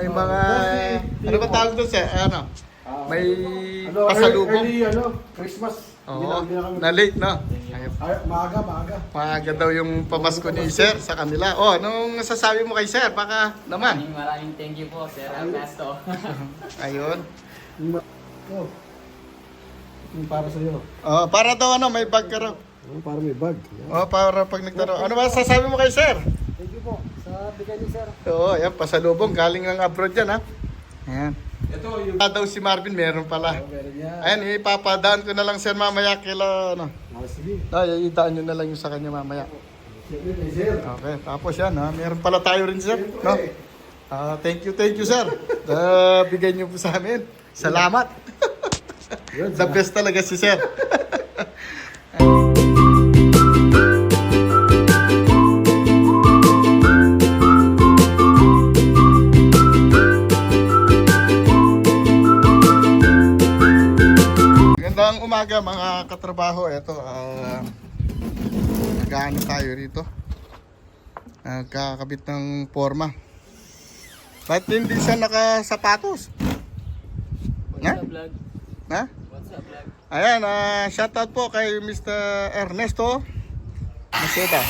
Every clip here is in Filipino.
may mga... Ano ba tawag doon sir? Ano? May Ano, pasalubong. early, ano, Christmas. Oo, na na late no? Ayun. Ay, maaga, maaga. Maaga daw yung pamasko ni sir sa kanila. Oh, anong sasabi mo kay sir? Baka naman. Maraming maraming thank you po, Sir Ernesto. Ayun. Oh. Yung para sa'yo. Oh, para daw ano, may bag ka raw. Oh, para may bag. Yan. Oh, para pag nagtaro. Ano ba sasabi mo kay sir? Thank you po sa bigay ni sir. Oo, ayan, pasalubong. Galing ng abroad yan, ha? Ayan. Ito yung... Ah, daw si Marvin, meron pala. Oh, meron yan. Ayan, ipapadaan ko na lang sir mamaya kila, ano. Ah, sige. Ay, idaan nyo na lang yung sa kanya mamaya. Sige, sir. Okay, tapos yan, ha? Meron pala tayo rin, sir. No? Ah, thank you, thank you, sir. Uh, bigay nyo po sa amin. Salamat. The best talaga si sir. umaga mga katrabaho. Ito, ah, nag-ano tayo rito. Nagkakabit ng forma. Ba't hindi siya nakasapatos? What's Na? up, vlog? Ha? What's up, vlog? Ayan, ah, shoutout po kay Mr. Ernesto Maceda.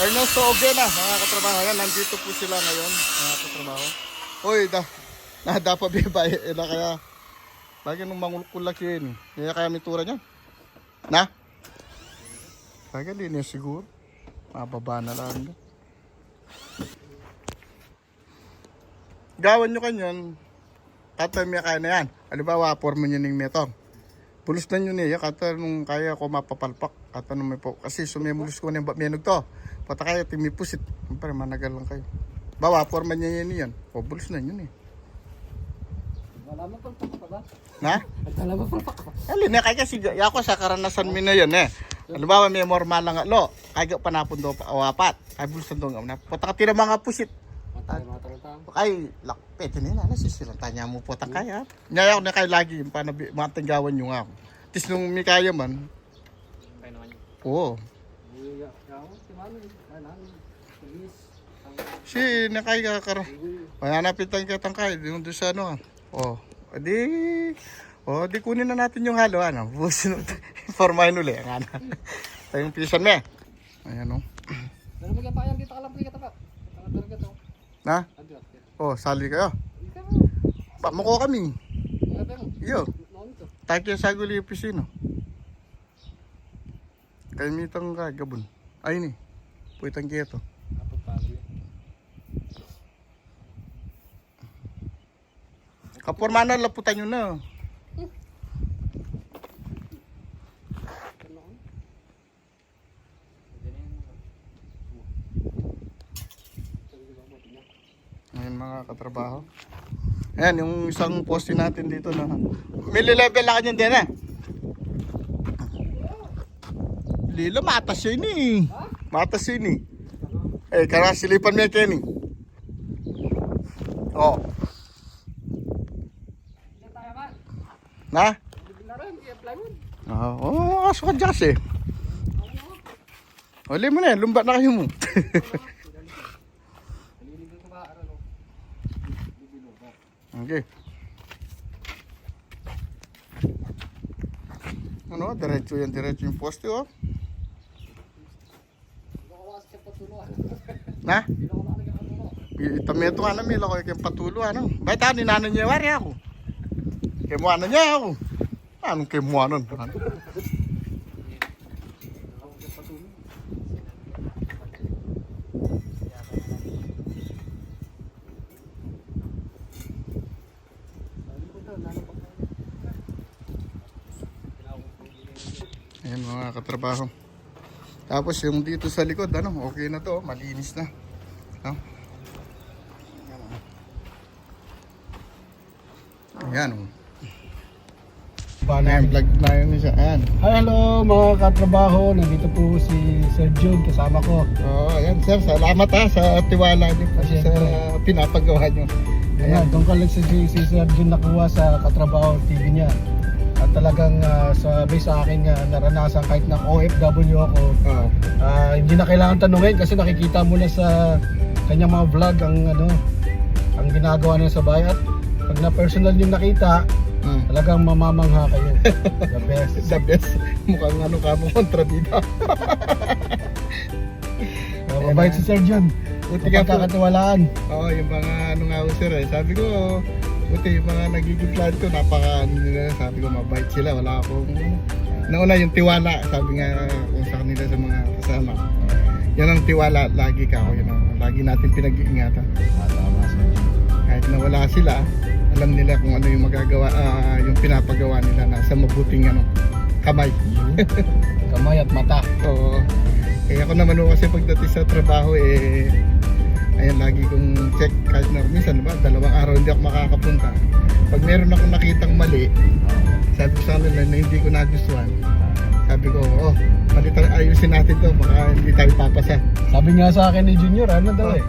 Ernesto Ogena, mga katrabaho. Ayan, nandito po sila ngayon, mga katrabaho. Uy, da, nada pa bibay. Eh, na kaya, lagi nung mangulkulak yun. Kaya kaya may tura niyan. Na? Kaya linis siguro. Mababa na lang. Gawan nyo kanyan, Kata may kaya na yan. Halimbawa, forma nyo ng metong. Pulos na nyo niya, kata nung kaya ko mapapalpak. Kata nung may po. Kasi sumemulus ko ng menog to. Pata kaya timipusit. Siyempre, managal lang kayo. Bawa, forma niya yan yan. O, bulus na yun eh. Wala mo pang pa ba? Na? Alin na kaya kasi ako sa karanasan mi na yan eh. Halimbawa, may morma lang lo. Kaya panapon do pa awapat. Ay bulus na doon. Pata ka tira mga pusit. Matay, matay tang. Ay, lak, pwede nila na sisilang tanya mo po tang kaya. Ngaya ako na kayo lagi yung paano mga tinggawan nyo nga ako. Tis nung may kaya man, Kaya naman oo. Si. Please. Si nakay ka kara. Pananapitan ka tang kaya doon doon sa ano. Oh, di Oh, di kunin na natin yung halo ano. Busin formahin uli ang ano. Tayong pisan me. Ayan oh. Pero magkapayang dito ka lang pagkita pa. Talaga ka to. Na? Oh, sali kayo. Kami. Grabe mo. Yo, Noon to. takya sa guli pisino. Kay mitang ka gabon. Ay ni. Puitang kieto. Kaporma na laputan nyo na. Ayan mga katrabaho. Ayan, yung isang poste natin dito na. Mili-level lang kanyan din eh. Lilo, matas yun eh. Matas yun eh. Eh, kaya silipan mo yan, Kenny. Oh. Na? Mo. Oo, oh, oh, ka dyan eh. Uli mo na yan, lumba na kayo mo. Okay. Ano, diretso yan, diretso yung poste oh. Na? Itameto nga namin, ako yung patulo, ano. Ba't ano, ninano niya, wari ako. Mo ano niya ako. Anong ano? Ano? Ayan mga katrabaho. Tapos yung dito sa likod, ano, okay na to, malinis na. No? Ayan, oh. Ayan, vlog na yun siya. Ayan. Hi, hello mga katrabaho. Nandito po si Sir June kasama ko. Oo, oh, ayan sir, salamat ha sa tiwala niyo po sa pinapagawa niyo. Ayan, doon ka lang si, si Sir June nakuha sa katrabaho TV niya. At talagang uh, sa base sa akin nga naranasan kahit na OFW ako, Oo. ah, hindi na kailangan tanungin kasi nakikita mo na sa kanyang mga vlog ang ano, ang ginagawa nila sa bahay at pag na personal yung nakita, Mm. talagang mamamangha kayo. The best. The best. Mukhang ano ka mo kontrabida. Mabait si Sir John. Buti nga po. Pagkakatiwalaan. Oo, yung mga ano nga ho sir eh. Sabi ko, buti yung mga nagiging plan ko, napaka ano nila. Sabi ko, mabait sila. Wala akong... Nauna yung tiwala, sabi nga kung sa kanila sa mga kasama. Yan ang tiwala, lagi ka ako. Yun ang lagi natin pinag-iingatan. Ah, tama Sir wala sila, alam nila kung ano yung magagawa, ah, yung pinapagawa nila na sa mabuting ano, kamay. Yun. Kamay at mata. Oo. Kaya ako naman ho kasi pagdating sa trabaho eh ayan lagi kong check kahit na minsan ba dalawang araw hindi ako makakapunta. Pag meron akong nakitang mali, sabi ko sa kanila na hindi ko nagustuhan. Sabi ko, oh, palitan ayusin natin to, baka hindi tayo papasa. Sabi nga sa akin ni Junior, ano daw Oh. eh.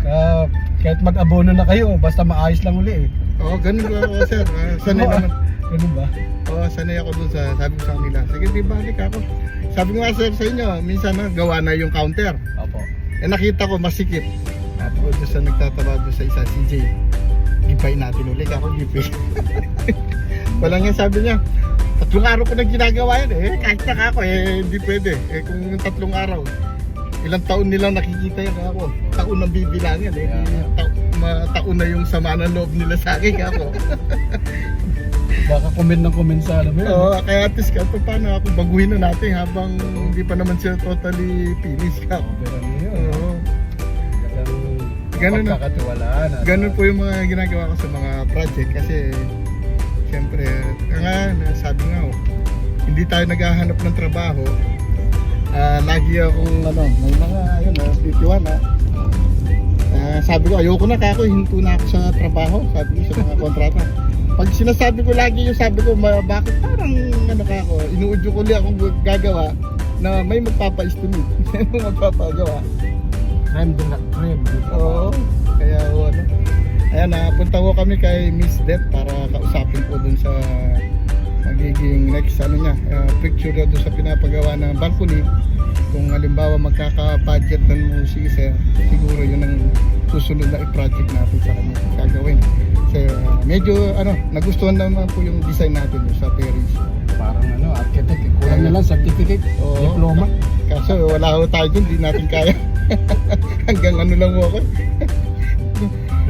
Ka- kahit mag-abono na kayo, basta maayos lang uli eh. Oo, ganun ba ako sir. Ah, sanay Oo, naman. Ganun ba? Oo, sanay ako dun sa sabi ko sa kanila. Sige, di balik ako. Sabi ko nga sir sa inyo, minsan na gawa na yung counter. Opo. Eh nakita ko masikip. Tapos doon sa nagtataba doon sa isa, CJ. Gipay natin ulit ako, gipay. Wala nga sabi niya, tatlong araw ko na ginagawa yan eh. Kahit na ako eh, hindi pwede. Eh kung tatlong araw, ilang taon nilang nakikita yan ako. Taon na bibilangan eh. Yeah. Ta- ma- taon na yung sama ng loob nila sa akin ako. Baka comment ng comment sa ano mo yun. Oo, kaya at least kahit pa paano ako baguhin na natin habang hindi pa naman siya totally finished ka. Pero ano yun? Oo. Ganun na. pagkakatiwalaan. at- Ganun po yung mga ginagawa ko sa mga project kasi siyempre, nga, sabi nga oh, hindi tayo naghahanap ng trabaho. Ah, lagi akong ano, may mga ayun, uh, titiwan ah. Ah, sabi ko, ayoko na kako, hinto na ako sa trabaho, sabi ko sa mga kontrata. Pag sinasabi ko lagi yung sabi ko, "Ma- bakit parang ano ka ako, inuudyo ko li akong gagawa na may magpapa-estimate, may magpapagawa. Creme de la creme. Oo. Kaya ano. Ayan, napunta ko kami kay Miss Det para kausapin po dun sa magiging next ano niya, uh, picture na dun sa pinapagawa ng balcony. Kung halimbawa magkaka-budget ng si sir, siguro yun ang susunod na i-project natin sa kanya gagawin. Kasi uh, medyo ano, nagustuhan naman po yung design natin sa Paris. Parang ano, architect. Kulang na lang certificate, Oo. diploma. Kaso wala ko tayo dun, di natin kaya. Hanggang ano lang mo ako.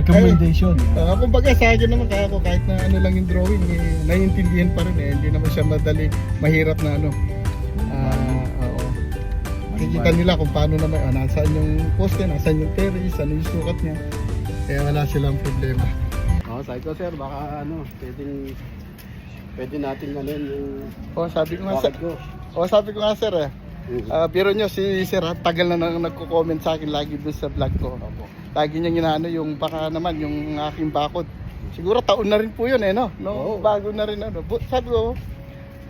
Recommendation. Uh, kumbaga sa akin naman kaya ako kahit na ano lang yung drawing eh, naiintindihan pa rin eh. Hindi naman siya madali, mahirap na ano. Ah, oo. Makikita nila kung paano naman, ah, nasaan yung poste, nasaan yung terrace, ano yung sukat niya. Kaya wala silang problema. Oo, sabi ko sir, baka ano, pwedeng pwede natin ano yun, yung Oh, sabi ko nga sir, ko. oh, sabi ko nga sir eh. Ah, biro nyo si Sir, tagal na nang nagko-comment sa akin lagi dun sa vlog ko. Lagi niya ginano yung baka naman yung aking bakod. Siguro taon na rin po yun eh no. no Oo. Bago na rin ano. Bu- Sabi ko,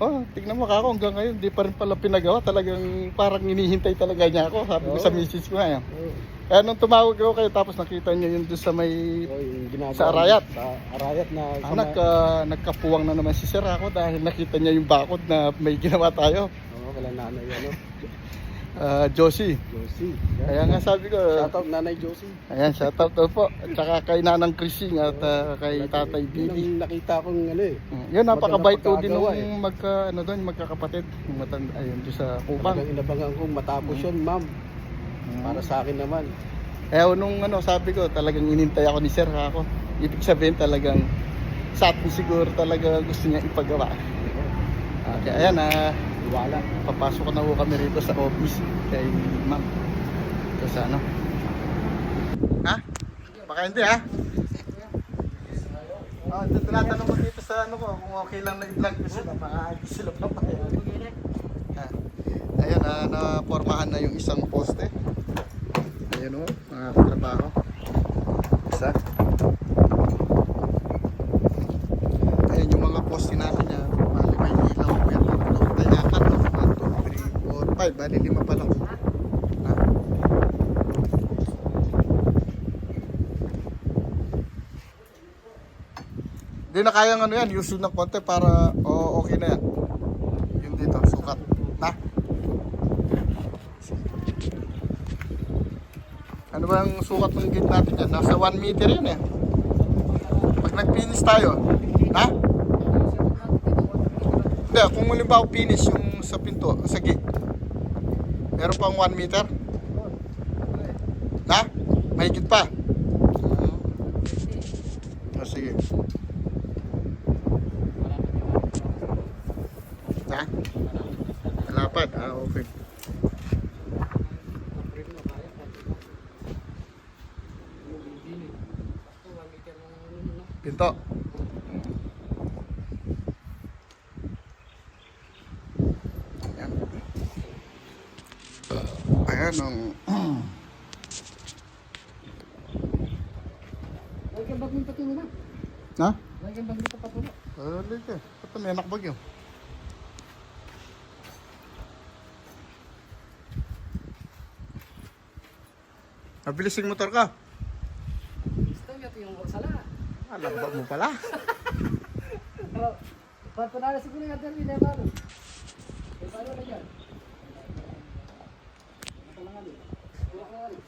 oh, tignan mo kako hanggang ngayon di pa rin pala pinagawa. Talagang parang inihintay talaga niya ako. Sabi ko Oo. sa misis ko nga. Oo. Kaya nung tumawag ako kayo tapos nakita niyo yun doon sa may yung ginagawa Sa Arayat. Sa Arayat na ah, nagka, nagkapuwang na naman si Sir ako dahil nakita niya yung bakod na may ginawa tayo. Oo, wala nanay ano, Ah, Josie. Josie. Kaya nga sabi ko, Shoutout nanay Josie. Ayan, shoutout daw po. At saka kay Nanang Krising at ah, kay Tatay Billy. ang nakita kong ano eh. Mm, Yun, napakabait po din nung pagkagawa magka, ano doon, magkakapatid. Yung matanda, ayun, doon sa Kubang. Talagang inabangan kong matapos yun, ma'am. Mm. Para sa akin naman. Kaya nung ano, sabi ko, talagang inintay ako ni Sir ako. Ibig sabihin talagang sa atin siguro talaga gusto niya ipagawa. Okay, ayan, ah, Iwala. papasok na po kami rito sa office kay ma'am. Ito sa ano. Ha? Baka hindi ha? Oh, ito tinatanong ko dito sa ano ko kung okay lang na i-vlog ko sila. Maagi sila pa pa. Ayan, ah, napormahan na yung isang poste. Ayan o, mga katrabaho. Isa. Ayan yung mga poste natin niya. Bali may ilaw. Meron ilaw. Tayakan. 1, 2, 3, 4, 5. Bali lima pa lang. Ha? Hindi na kayang ano yan, use ng konti para oh, okay na yan. Yung dito, sukat. Na? Ano ba ang sukat ng gate natin yan? Nasa 1 meter yan eh. nag-finish tayo. Ha? Hindi, kung halimbawa finish yung sa pinto, sa gate. Meron pang 1 meter? Ha? Mahigit pa? Ah, sige. Ha? Malapad? Ah, okay. Pinto. Ayan. Ayan ang... Lagi ang bagong patulo na. Ha? Lagi ang bagong patulo. Ah, lite. Ito may anak bagyo. Mabilis yung motor ka. Gusto niya yung sala. Alam ba mo pala? Pagpunala siguro yung atin bago. Eh, paano na dyan? Ito lang ali. Wala ka ali.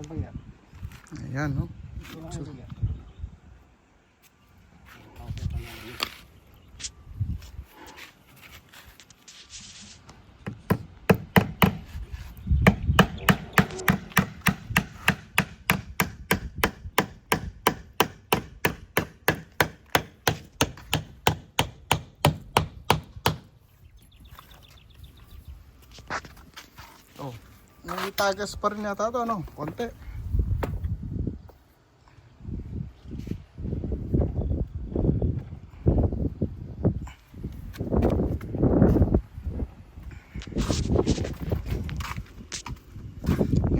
Ano ba yan? Ayan, no? Yan. Oh. May tagas pa rin yata ito, no? Konti.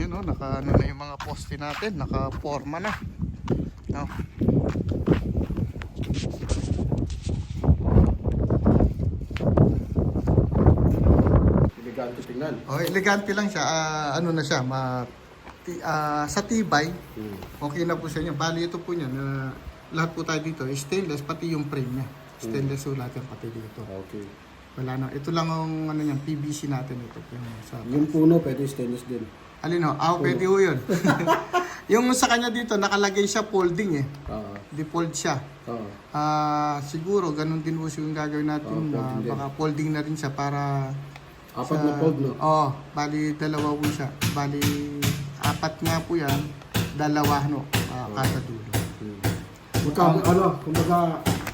Yan, no? Naka, ano na yung mga poste natin. Naka-forma na. No? Elegante tingnan. Oh, elegante lang siya. Ah, ano na siya, ma, ah, sa tibay, Hmm. okay na po sa inyo. Bali ito po niya na lahat po tayo dito, stainless, pati yung frame niya. Stainless po lahat yan pati dito. Okay. Wala na. Ito lang ang ano niyan, PVC natin ito. Yung sa, Yung puno pwede stainless din. Alin ho? Ah, pwede ho yun. yung sa kanya dito, nakalagay siya folding eh. Oo. Default siya. Oo. Ah, siguro ganun din po yung gagawin natin. Oo, folding din. baka folding na rin siya para Apat sa- na fold, no? Oo, bali dalawa po siya. Bali apat nga po yan, dalawa no, ah, kada dulo. Hmm. Magka, ano, kumbaga,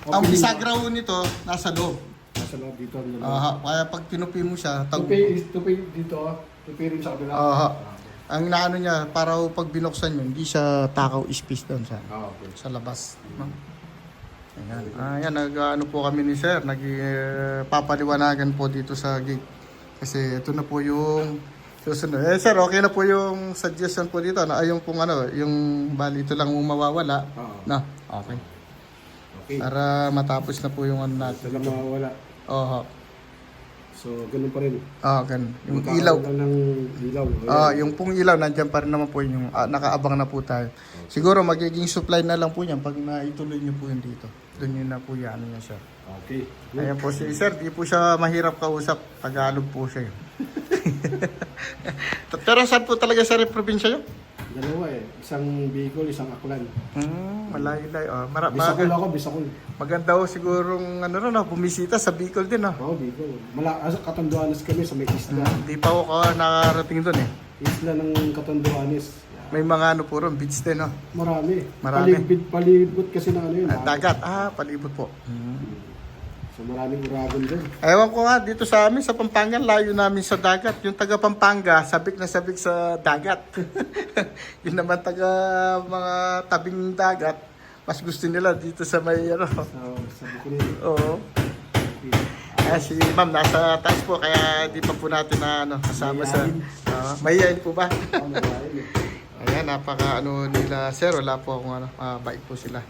Ang opening- bisagra ho nito, nasa loob. Nasa loob dito. Aha, kaya pag tinupi mo siya, tag Tupi, tupi dito, tupi rin sa kabila. Aha. Ang naano niya, para ho pag binuksan yun, hindi siya takaw space doon sa, Ah, okay. sa labas. No? Ayan. Ah, yan, nag, ano po kami ni Sir, nag eh, po dito sa gate. Kasi ito na po yung susunod. Eh Sir, okay na po yung suggestion po dito. Na, ay, yung kung ano, yung bali ito lang yung mawawala. Oo. Na, okay. Okay. Para matapos na po yung ano natin. Sila mawawala. Oo. So, ganun pa rin. Ah, ganun. Yung Magkakaroon ilaw. lang ng ilaw. Ah, yung pong ilaw, nandiyan pa rin naman po yung ah, nakaabang na po tayo. Siguro magiging supply na lang po yan pag naituloy niyo po yun dito. Doon yun na po yan, ano niya, sir. Okay. Ayan po si sir, di po siya mahirap kausap. Tagalog po siya. yun. Pero saan po talaga sa probinsya yun? Dalawa eh. Isang Bicol, isang Aklan. Hmm, malayo-layo. Ah, mara- Bisakol ma- ako, Bisakol. maganda ho sigurong ano rin, no, bumisita sa Bicol din. No? Oo, Bicol. Mala, asa Katanduanes kami sa may isla. Hindi pa ako ka nakarating doon eh. Isla ng Katanduanes. May mga ano po ron, beach din. No? Marami. Marami. Palibot, palibot kasi na ano yun. Ah, dagat. Ah, palibot po. So maraming uragon din. Ewan ko nga, dito sa amin, sa Pampanga, layo namin sa dagat. Yung taga Pampanga, sabik na sabik sa dagat. Yun naman taga mga tabing dagat, mas gusto nila dito sa may ano. So, sa Bukunin. Oo. Kaya si ma'am nasa taas po, kaya di pa po natin na ano, kasama sa... Uh, mahihayin po ba? Eh. Ayan, napaka ano nila sir, wala po akong ano, ah, bait po sila.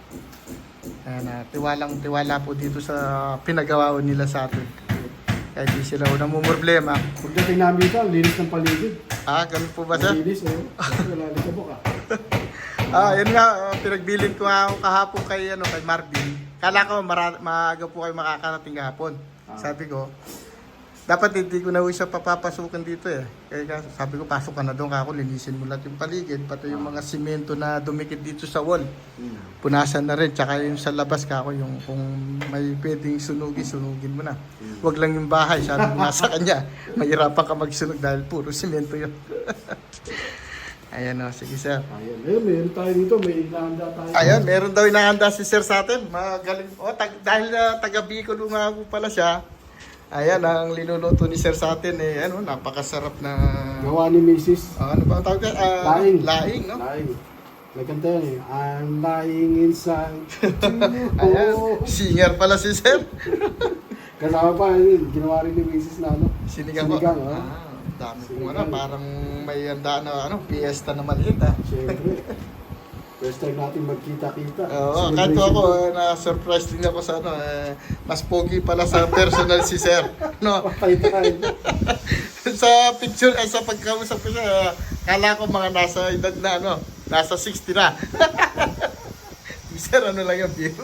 Ayan, ah, tiwalang tiwala po dito sa pinagawa nila sa atin. Kaya di sila unang problema. Pagdating namin dito, ang linis ng paligid. Ah, ganun po ba sir? Ang linis, oh. Wala sa buka. Ah, yun nga, uh, pinagbilin ko nga ako kahapon kay, ano, kay Marvin. Kala ko mara- maaga po kayo makakarating kahapon. Sabi ko, dapat hindi ko na siya papapasukan dito eh. Kaya sabi ko, pasok ka na doon kako, linisin mo lahat yung paligid, pati yung mga simento na dumikit dito sa wall. Punasan na rin, tsaka yung sa labas kako, yung kung may pwedeng sunugin, sunugin mo na. Huwag lang yung bahay, sabi ko nga sa kanya, mahirapan ka magsunog dahil puro simento yun. Ayan o, sige sir. Ayan, ayun, meron tayo dito, may inahanda tayo. Ayun, meron daw inahanda si Sir sa atin. Magaling. Oh, tag, dahil na taga Bicol nga pala siya. Ayan, ang linuluto ni Sir sa atin eh, ano, napakasarap na... Gawa ni Mrs. Ah, ano ba ang tawag dyan? Ah, Laing. Laing, no? Lying. May kanta yan eh. I'm lying inside. Ayan, singer pala si Sir. Kasama pa, yun, ginawa rin ni Mrs. na ano. Sinigang. Sinigang, oh. Ah, dami Sinigang. ano, parang may handa na ano, fiesta na maliit ah. Siyempre. First time natin magkita-kita. Oo, kahit ako, eh, na-surprise din ako sa ano, eh, mas pogi pala sa personal si Sir. No? Patay tayo. sa picture, eh, sa pagkausap ko siya, eh, kala ko mga nasa edad na ano, nasa 60 na. Sir, ano lang yung view?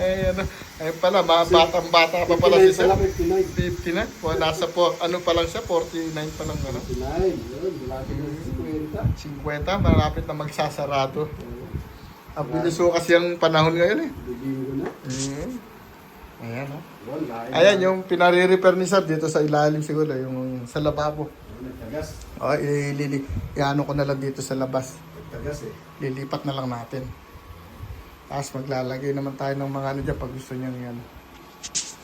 eh, ano, eh pala, mga batang-bata pa pala si Sir. 59. 50 na? O, nasa po, ano pa lang siya, 49 pa lang, ano? 59. Yun, malapit na 50. 50, malapit na magsasarado. Ang bilis ko kasi ang panahon ngayon eh. Bibigyan ko na. Mm. Ayan, oh. Yun, lain. Ayan, yung pinare-repair ni Sir dito sa ilalim siguro, yung sa lababo. Nagtagas. O, ilili, iano ko na lang dito sa labas. Nagtagas eh. Lilipat na lang natin. Tapos maglalagay naman tayo ng mga ano dyan pag gusto nyo yan.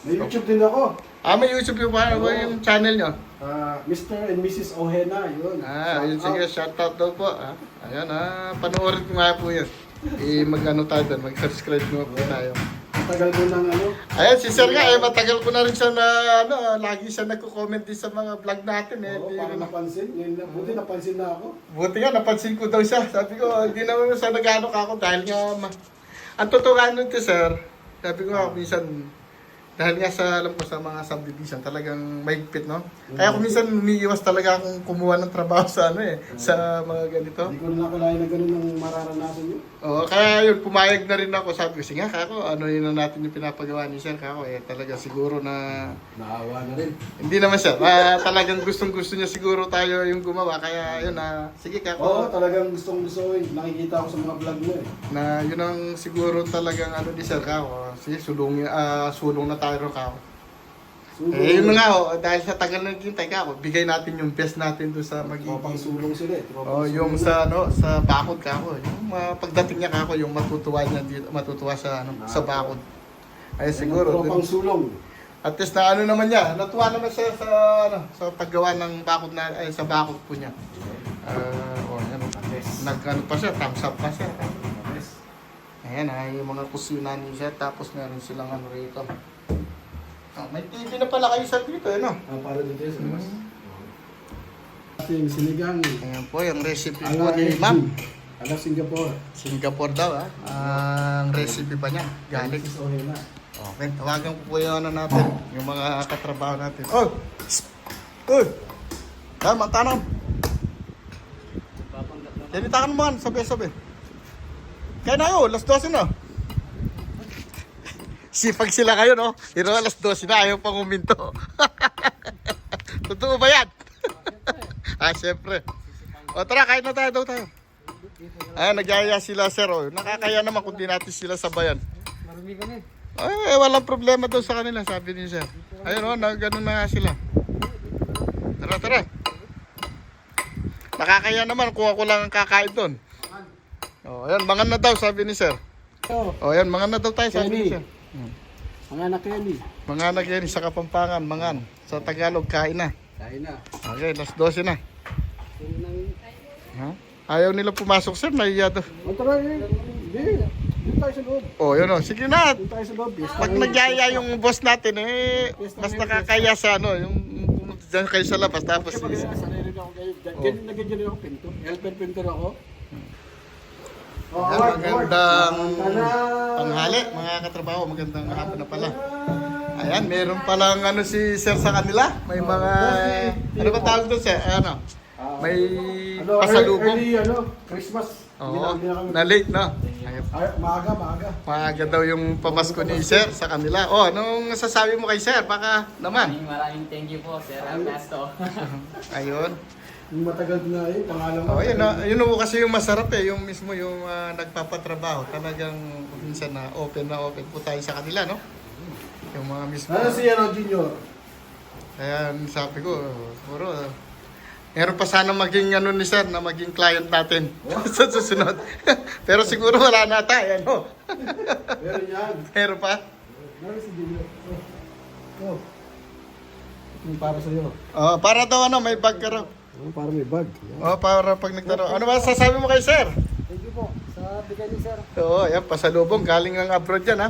May YouTube din ako. Ah, may YouTube yung, ano ba yung channel nyo? Ah, Mr. and Mrs. Ohena, yun. Ah, yun Shout sige, out. shoutout daw po. Ah. Ayan, ah, panoorin ko nga po yun. Eh, mag-ano tayo doon, mag-subscribe mo po tayo. Tagal mo ng ano. Ayan, si Sir nga, eh, matagal ko na rin siya na, ano, ah, lagi siya nagko-comment din sa mga vlog natin. Eh. Oo, Di rin- napansin. Ngayon na, buti napansin na ako. Buti nga, napansin ko daw siya. Sabi ko, hindi naman sa nag-ano ka ako dahil nga, ma- ang totoo nga nun sir, sabi ko nga, minsan, dahil nga sa, alam ko, sa mga subdivision, talagang mahigpit, no? Kaya kung minsan, umiiwas talaga akong kumuha ng trabaho sa ano eh, sa mga ganito. Hindi ko na nakalain na ganun ang mararanasan nyo. Oo, kaya yun, pumayag na rin ako. Sabi ko, sige nga, kako, ano yun na natin yung pinapagawa ni sir, kako, eh, talaga siguro na, Naawa na rin. hindi naman siya, ah, talagang gustong gusto niya siguro tayo yung gumawa, kaya yun na, sige kako, Oo, talagang gustong gusto eh. Nakikita ko sa mga vlog mo eh. na yun ang siguro talagang ano ni Sir Kao. Sige, sulong, ah, sulong na tayo Kao. Sulong. Eh, yun na nga, oh, dahil sa tagal na naghintay ka ako, bigay natin yung best natin doon sa Tropang magiging... sulong sila eh. Tropang Oh, yung sulong. sa ano, sa bakod ka ako. Yung uh, pagdating niya ka ako, yung matutuwa niya dito, matutuwa sa ano, sa bakod. Ay siguro. Tropang dun- sulong. at least na ano naman niya, natuwa naman siya sa ano, sa paggawa ng bakod na ay sa bakod po niya. Ah, oh, yan. Nag ano pa siya, thumbs up pa siya. Ayan, ay yung mga kusina ni Sir, tapos meron silang ano rito. Oh, may TV na pala kayo sa dito, ano? Ah, para dito sa labas. Mm. Ating sinigang. Ayan po, yung recipe po Ala ni Ma'am. Ala Singapore. Singapore daw, ah. Ang recipe pa niya, galing. Mrs. Ohena. Okay, tawagan ko po yung ano natin, yung mga katrabaho natin. Oh! Uy! Tama, tanong. Tinitakan mo man, sabi-sabi. Kaya na yun, alas 12 na. Sipag sila kayo, no? Pero alas 12 na, ayaw pang uminto. Totoo ba yan? ah, syempre. O tara, kain na tayo daw tayo. Ayan, nagyaya sila, sir. Oh. Nakakaya naman kung di natin sila sabayan. Marumi kami. Ay, walang problema daw sa kanila, sabi ni sir. Ayun, oh, na, ganun na nga sila. Tara, tara. Nakakaya naman, kuha ko lang ang kakain doon. Oh, ayan, mangan na daw, sabi ni sir. Oh, Oh, ayan, mangan na daw tayo, sabi ni sir. Mga anak yan eh. Mga anak yan, sa Kapampangan, mangan. Sa Tagalog, kain na. Kain na. Okay, last 12 na. Ha? Ayaw nila pumasok, sir, nahiya daw. O tara eh. Hindi. Dito tayo sa loob. Oh, yun oh, sige na. Dito tayo sa loob. Yes, Pag nagyaya yung boss natin, eh, mas nakakaya sa ano, yung pumunta dyan kayo sa labas, tapos Kasi pag rin ako kayo. Oh. Ganyan na ganyan ako pinto. Helper pintor ako. Oh, Yan, magandang tanghali, mga katrabaho, magandang hapon na pala. Ayan, meron palang ano si Sir sa kanila. May mga, ano ba tawag doon sir? Ano? May Ano, pasalubong. early, ano, Christmas. Oo, na late, no? Maaga, maaga. Maaga daw yung pamasko ni Sir sa kanila. Oh, anong sasabi mo kay Sir? Baka naman. Maraming maraming thank you po, Sir Ernesto. Ayun. Yung matagal na eh, pangalan mo. Oh, yun, ah, yun po kasi yung masarap eh, yung mismo yung ah, nagpapatrabaho. Talagang minsan na open na open po tayo sa kanila, no? Yung mga mismo. Ano si ano, Junior? Kaya sabi ko, siguro, meron pa sana maging ano ni Sir na maging client natin sa susunod. Pero siguro wala na tayo, ano? Meron yan. Meron pa? Ano si Junior? Oh. Oh. Yung para sa'yo. Oh, para daw ano, may bag ka raw. Oh, para may bag. Yan. Oh, para pag nagtanong. Ano ba sasabi mo kay Sir? Thank you po sa bigay ni sir. Oo, yan, pasalubong. Galing ng abroad yan, ha?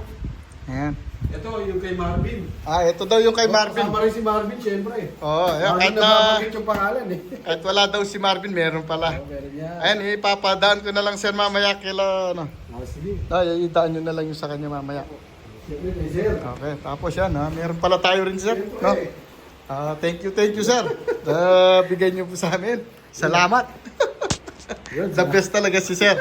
Ayan. Ito, yung kay Marvin. Ah, ito daw yung kay Marvin. Kasama rin si Marvin, syempre. Oo, ayan, kahit Marvin na na, yung pangalan eh. kahit wala daw si Marvin, meron pala. Oh, meron yan. Ayan, ipapadaan ko na lang sir mamaya kila, ano. Ah, sige. Ay, idaan nyo na lang yung sa kanya mamaya. Siyempre Sir. Okay, tapos yan, ha? Meron pala tayo rin, sir. Siyempre. No? Ah, thank you, thank you, sir. Uh, bigay nyo po sa amin. Salamat. The best talaga si sir.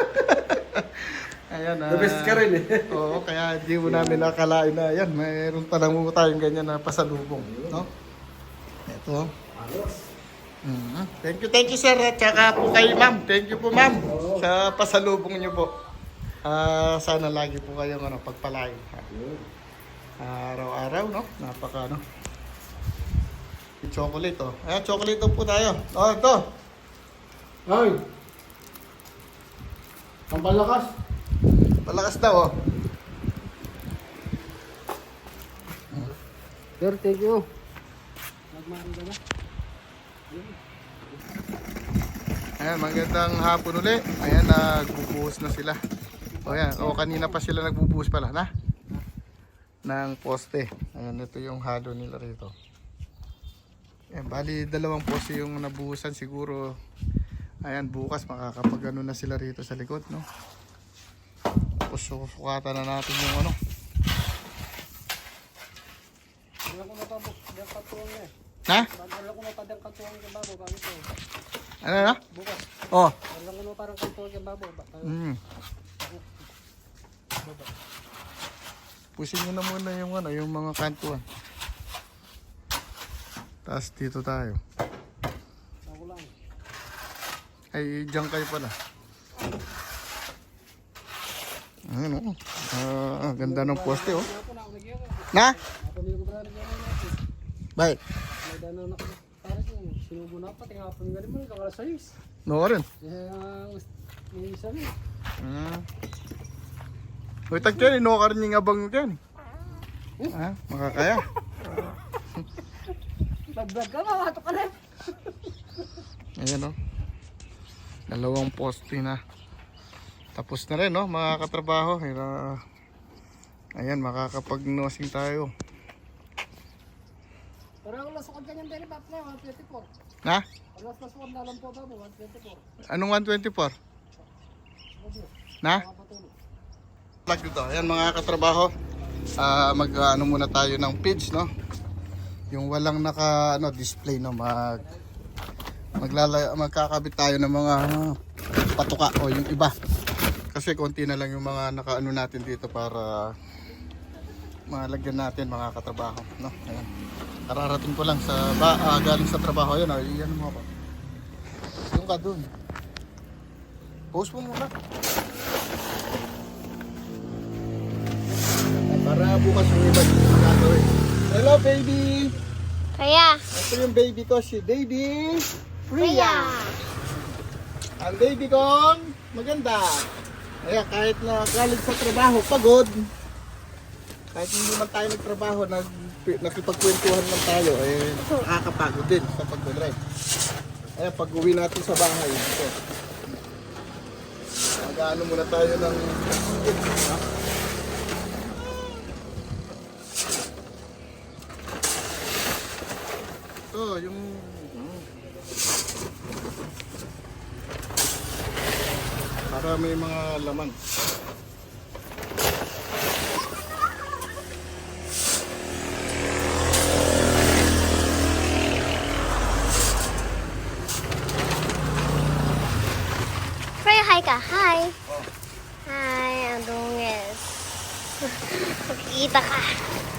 Ayan, The best ah, ka rin eh. Oo, kaya hindi mo namin nakalain na yan. Mayroon pa lang mo tayong ganyan na pasalubong. No? Ito. Mhm. Thank you, thank you sir. At saka po kay ma'am. Thank you po ma'am sa pasalubong niyo po. Ah, sana lagi po kayong ano, pagpalain. Ah, Araw-araw, no? Napaka, ano? Chocolate, oh. Ayan, chocolate daw po tayo. Oh, ito. Ay! Ang palakas. Malakas daw, oh. Sir, thank you. Nagmahal ka na? Ayan, magandang hapon uli. Ayan, nagbubuhos na sila. O yan, o kanina pa sila nagbubuhos pala, na? Ng poste. Ayan, ito yung halo nila rito. Ayan, bali dalawang poste yung nabuhusan siguro. Ayan, bukas makakapag ano na sila rito sa likod, no? Tapos sukatan na natin yung ano. Wala ko na pa po. Diyang katuwang eh. Na? Wala ko na pa diyang katuwang yung babo. Bakit eh? Ano na? Bukas. Oh. Wala ko parang katuwang yung babo. Ba- Mm. Pusin nyo na muna yung ano, yung mga kantuan. Tapos dito tayo. Ay, diyan kayo pala. Ayun oh. Ah, ganda ng poste oh. Na. Bakit? Sinubo na pa. Tingnan ko galing mo. Kakala sa is. No rin. Kaya may isa na. Ah. Uy, tagyan, inuha ka rin yung abang dyan. Ah, makakaya. Nag-vlog ka ba? Ato ka na. Ayan oh. Dalawang poste na. Tapos na rin no, mga katrabaho. Ayan, makakapag-nosing tayo. Parang ako lasukad ganyan din. Ba't na? 124. Na? Alas 1 na lang po babo. 124. Anong 124? Na? Vlog dito. Ayan mga katrabaho. Ah, mag ano muna tayo ng page, no? Yung walang naka ano display no mag maglala magkakabit tayo ng mga patuka o yung iba. Kasi konti na lang yung mga nakaano natin dito para malagyan natin mga katrabaho, no? Ayan. Kararating ko lang sa ba, ah, galing sa trabaho yan, oh, iyan mo ako. Yung ka dun. Post mo muna. Para bukas yung iba gagawin. Hello baby! Kaya, Ito yung baby ko, si baby Kuya. Ang baby kong maganda. Kaya kahit na galing sa trabaho, pagod. Kahit hindi man tayo nagtrabaho, nag, nakipagkwentuhan lang tayo, eh, nakakapagod din sa pagdadrive. Kaya pag uwi natin sa bahay, ito. Mag-ano muna tayo ng... Ha? Ito, yung... Hmm. Para may mga laman. Prayer hi ka. Hi. Oh. Hi, Andunges. Magkikita ka.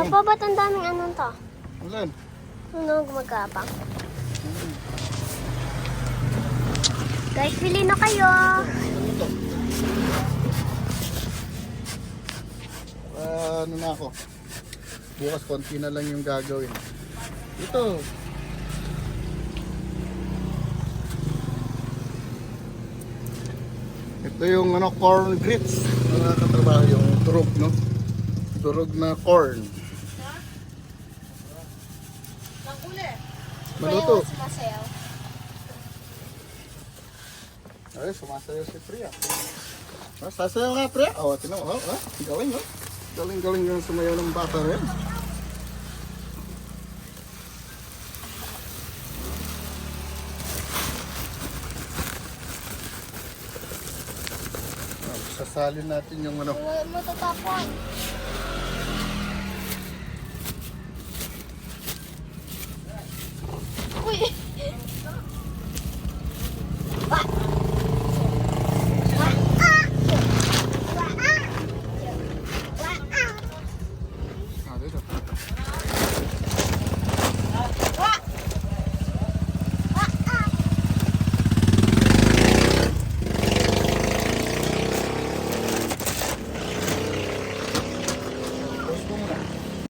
Papa, ba't ang daming anong to? Ulan. Ano gumagapang? Guys, pili na kayo. Ano? Ah, ano na ako? Bukas konti na lang yung gagawin. Ito. Ito yung ano, corn grits. Mga katrabaho, yung turog, no? Turog na corn. Maluto. Sumasayaw. Ay, sumasayaw si Priya. Ah, sasayaw nga, Priya. Oh, tinan mo. Oh, oh, galing, oh. Galing-galing yung sumayaw ng bata rin. Oh, sasalin natin yung ano. Matatapon.